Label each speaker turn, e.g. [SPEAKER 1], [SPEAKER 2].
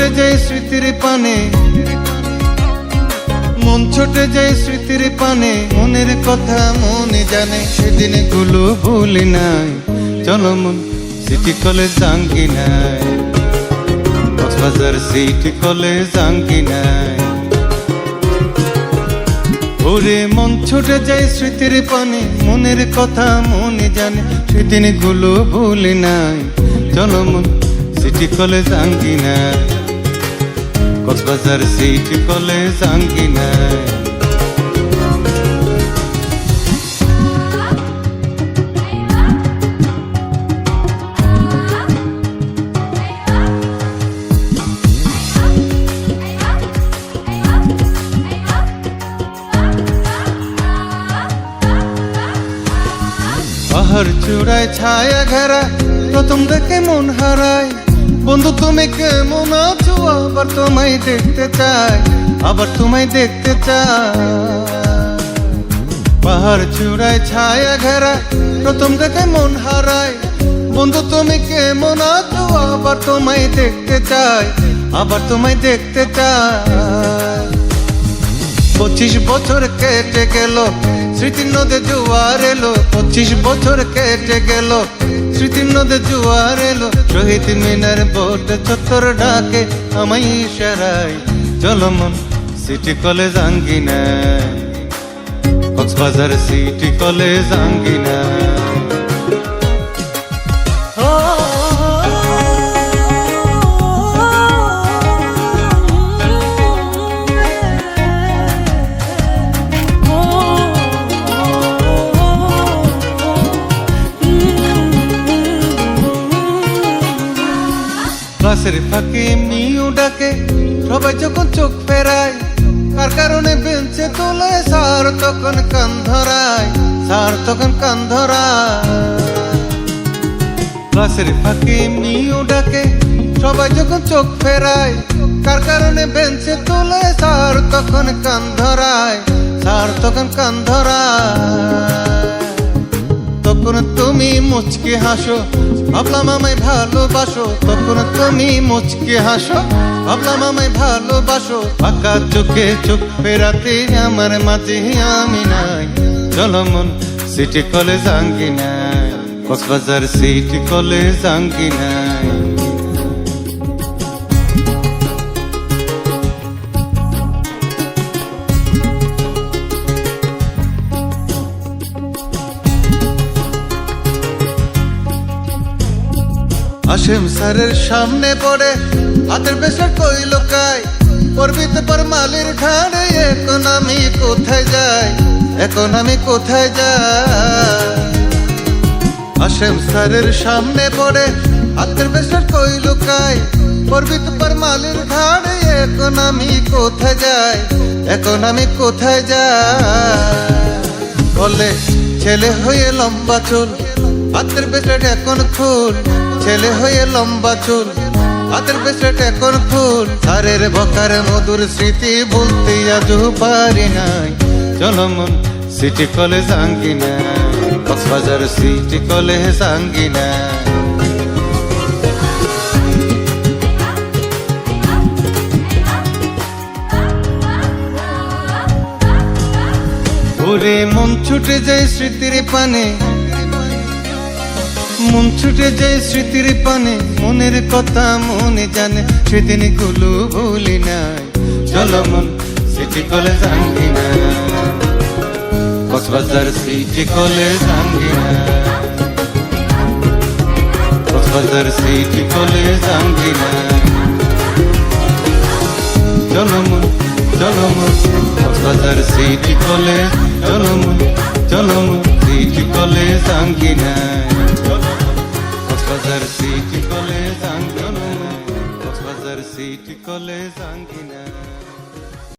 [SPEAKER 1] স্মৃতির পানে। মন ছুটে যায় স্মৃতির পানে। মনের কথা মনে জানে। সেদিনগুলো ভুলি নাই। চলো মন সিটি কলেজ জাঙ্গি নাই। কক্সবাজার সিটি কলেজ জাঙ্গি নাই। ওরে মন ছুটে যায় স্মৃতির পানে। মনের কথা মনে জানে। সেদিনগুলো ভুলি নাই। চলো মন সিটি কলেজ জাঙ্গি নাই। সিটি কলেজ জাঙ্গি নাই পাহাড় চূড়ায় ছায়া ঘেরা প্রথম দেখে মন হারায়। বন্ধু, তুমি কেমন আছো? আবার তোমায় দেখতে চাই, আবার তোমায় দেখতে চাই। পাহাড় চূড়ায় ছায়া ঘেরা, প্রথম দেখে মন হারায়। বন্ধু, তুমি কেমন আছো? আবার তোমায় দেখতে চাই, আবার তোমায় দেখতে চাই। পঁচিশ বছর কেটে গেল, স্মৃতির নদে জোয়ার এলো। পঁচিশ বছর কেটে গেল স্মৃতির নদে জোয়ার এলো, শহীদ মিনার বোট চত্বর ডাকে আমায় ইশারায়, চলো মন সিটি কলেজ আঙ্গিনা কক্সবাজার সিটি কলেজ আঙ্গিনা ক্লাসের ফাঁকে মিউ ডাকে, সবাই যখন চোখ ফেরায়, কার কারণে বেঞ্চে তোলে স্যার তখন কান ধরায় স্যার তখন কান ধরায়। ক্লাসের ফাঁকে মিউ ডাকে, সবাই যখন চোখ ফেরায়, কার কারণে বেঞ্চে তোলে স্যার তখন কান ধরায় স্যার তখন কান ধরায়। মুচকে হাসো। ভাবলাম আমায় ভালোবাসো, তখন তুমি মুচকে হাসো। ভাবলাম আমায় ভালোবাসো, ফাঁকা চোখে চোখ ফেরাতে আমার মাঝে আমি নাই। চলো মন, সিটি কলেজ আঙ্গি নাই কক্সবাজার সিটি কলেজ আঙ্গি নাই হাসেম স্যারের সামনে পড়ে, হাতের বেশে কই? লোকায় পরবিতে পর মালির ঘাড়ে এখন আমি কোথায় যাই? এখন আমি কোথায় যাই? হাসেম স্যারের সামনে পড়ে, হাতের বেশে কই? লোকায় পরবিতে পর মালির ঘাড়ে এখন আমি কোথায় যাই? এখন আমি কোথায় যাই? বলে, ছেলে হয়ে লম্বা চুল, হাতের বেসলেট এখন খুল ছেলে হয়ে লম্বা চুল, হাতের বেসলেট এখন খুল সারের বকার মধুর স্মৃতি বলতে আজও পারি নাই। চলো মন সিটি কলেজ আঙ্গিনা কক্সবাজার সিটি কলেজ আঙ্গিনা ওরে মন ছুটে যায় স্মৃতির পানে মন ছুটে যায় স্মৃতির পানে, মনের কথা মনে জানে সেদিনগুলো ভুলি নাই। চলো মন সিটি কলেজ আঙ্গিনা, কক্সবাজার সিটি কলেজ আঙ্গিনা, কক্সবাজার সিটি কলেজ আঙ্গিনা। চলো মন চলো মন কক্সবাজার সিটি কলেজ চলো মন চলো মন সিটি কক্সবাজার সিটি কলেজ আঙ্গিনা কক্সবাজার সিটি কলেজ আঙ্গিনা।